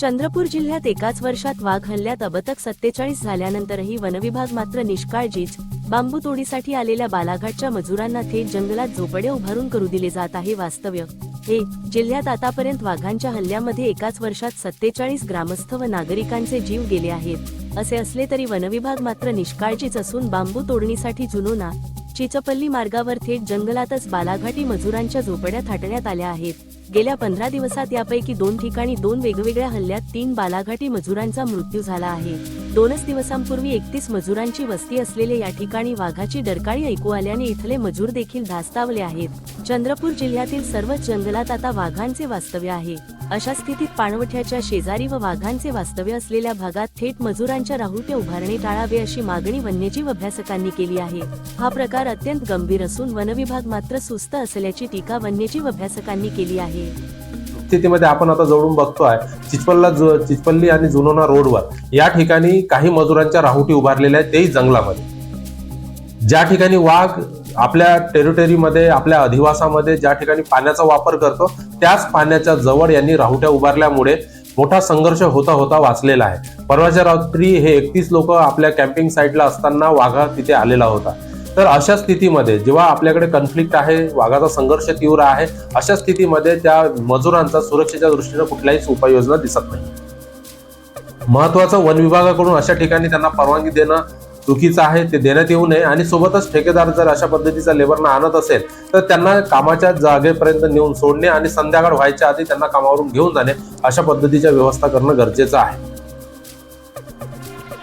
चंद्रपूर जिल्ह्यात एकाच वर्षात वाघ हल्ल्यात अबतक सत्तेचाळीस झाल्यानंतरही वनविभाग मात्र निष्काळजीच बांबू तोडीसाठी आलेल्या बालाघाटच्या मजुरांना थेट जंगलात झोपडे उभारून करू दिले जात आहे वास्तव्य. हे जिल्ह्यात आतापर्यंत वाघांच्या हल्ल्यामध्ये एकाच वर्षात सत्तेचाळीस ग्रामस्थ व नागरिकांचे जीव गेले आहेत. असे असले तरी वनविभाग मात्र निष्काळजीच असून बांबू तोडणीसाठी जुनोना चिचपल्ली मार्गावर थेट जंगलातच बालाघाटी मजुरांच्या झोपड्या थाटण्यात आल्या आहेत. गेल्या पंधरा दिवसात यापैकी दोन ठिकाणी दोन वेगवेगळ्या हल्ल्यात तीन बालाघाटी मजुरांचा मृत्यू झाला आहे. दोनच दिवसांपूर्वी एकतीस मजुरांची वस्ती असलेल्या या ठिकाणी वाघाची डरकाळी ऐकू आल्याने इथले मजूर देखील धास्तावले आहेत. चंद्रपूर जिल्ह्यातील सर्वच जंगलात आता वाघांचे वास्तव्य आहे. अशा स्थितीत पाणवठ्याच्या शेजारी व वाघांचे वास्तव्य असलेल्या भागात थेट मजुरांच्या राहुट्या उभारणे टाळावे अशी मागणी वन्यजीव अभ्यासकांनी केली आहे. हा प्रकार अत्यंत गंभीर असून वनविभाग मात्र सुस्त असल्याची टीका वन्यजीव अभ्यासकांनी केली आहे. स्थितीमध्ये आपण आता जवळून बघतोय चिचपल्ला जु- चिचपल्ली आणि जुनोना रोडवर या ठिकाणी काही मजुरांच्या राहुटी उभारलेल्या आहेत तेही जंगलामध्ये. ज्या ठिकाणी वाघ आपल्या टेरिटरीमध्ये आपल्या अधिवासामध्ये ज्या ठिकाणी पाण्याचा वापर करतो त्याच पाण्याच्या जवळ यांनी राहुट्या उभारल्यामुळे मोठा संघर्ष होता होता वाचलेला आहे. परवाच्या रात्री हे एकतीस लोक आपल्या कॅम्पिंग साईटला असताना वाघा तिथे आलेला होता. तर अशा स्थितीमध्ये जेव्हा आपल्याकडे कन्फ्लिक्ट आहे वाघाचा संघर्ष तीव्र आहे अशा स्थितीमध्ये त्या मजुरांचा सुरक्षेच्या दृष्टीनं कुठल्याही उपाययोजना दिसत नाही. महत्वाचं वन विभागाकडून अशा ठिकाणी त्यांना परवानगी देणं चुकीचं आहे ते देण्यात येऊ नये आणि सोबतच ठेकेदार जर अशा पद्धतीचा लेबरना आणत असेल तर त्यांना कामाच्या जागेपर्यंत नेऊन सोडणे आणि संध्याकाळ व्हायच्या आधी त्यांना कामावरून घेऊन जाणे अशा पद्धतीच्या व्यवस्था करणं गरजेचं आहे.